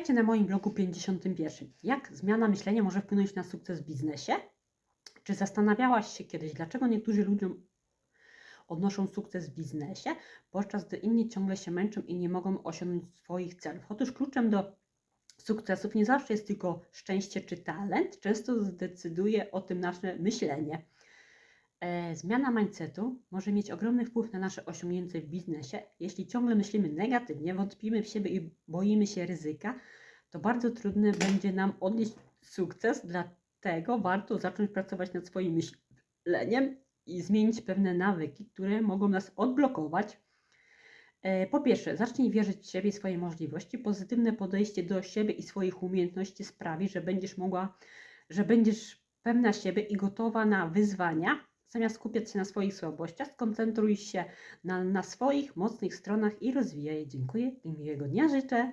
Witajcie na moim blogu 51. Jak zmiana myślenia może wpłynąć na sukces w biznesie? Czy zastanawiałaś się kiedyś, dlaczego niektórzy ludziom odnoszą sukces w biznesie, podczas gdy inni ciągle się męczą i nie mogą osiągnąć swoich celów? Otóż kluczem do sukcesów nie zawsze jest tylko szczęście czy talent, często zdecyduje o tym nasze myślenie. E, Zmiana mindsetu może mieć ogromny wpływ na nasze osiągnięcie w biznesie. Jeśli ciągle myślimy negatywnie, wątpimy w siebie i boimy się ryzyka, to bardzo trudne będzie nam odnieść sukces, dlatego warto zacząć pracować nad swoim myśleniem i zmienić pewne nawyki, które mogą nas odblokować. E, Po pierwsze, zacznij wierzyć w siebie i swoje możliwości. Pozytywne podejście do siebie i swoich umiejętności sprawi, że będziesz mogła, że będziesz pewna siebie i gotowa na wyzwania. Zamiast skupiać się na swoich słabościach, skoncentruj się na, na swoich mocnych stronach i rozwijaj. Dziękuję i miłego dnia życzę.